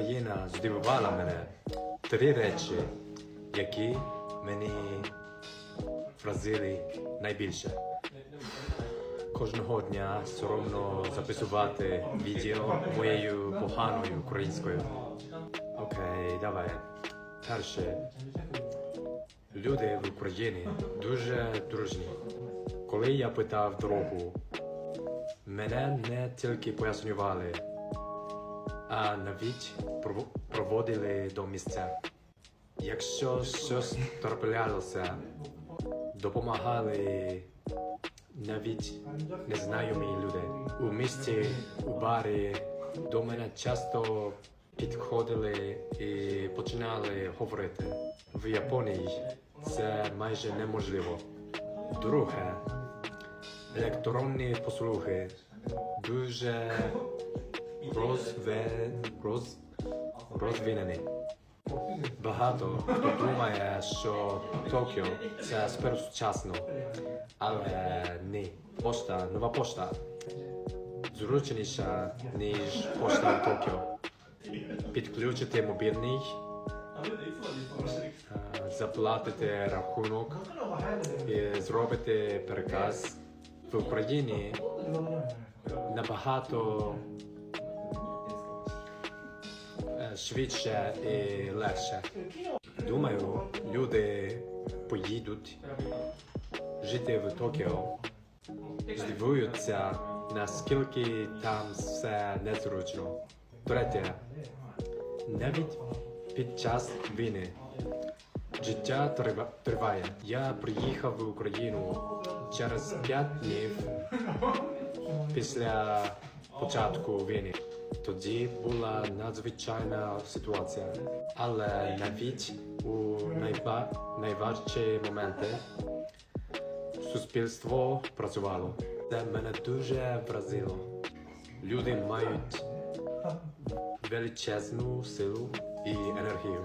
Україна здивувала мене. Три речі, які мені вразили найбільше. Кожного дня соромно записувати відео моєю поганою українською. Окей, давай. Перше. Люди в Україні дуже дружні. Коли я питав дорогу, мене не тільки пояснювали, а навіть проводили до місця. Якщо щось траплялося, допомагали навіть незнайомі люди. У місті, у барі до мене часто підходили і починали говорити. В Японії це майже неможливо. Друге, електронні послуги дуже розве... роз... розвинені. Багато хто думає, що Токіо це суперсучасно, але ні. Пошта, нова пошта зручніша, ніж пошта в Токіо. Підключити мобільний, заплатити рахунок і зробити переказ в Україні набагато швидше і легше. Думаю, люди поїдуть жити в Токіо, здивуються, наскільки там все незручно. Третє, навіть під час війни життя триває. Я приїхав в Україну через п'ять днів після початку війни. Тоді була надзвичайна ситуація, але навіть у найба... найважчі моменти суспільство працювало. Це мене дуже вразило. Люди мають величезну силу і енергію.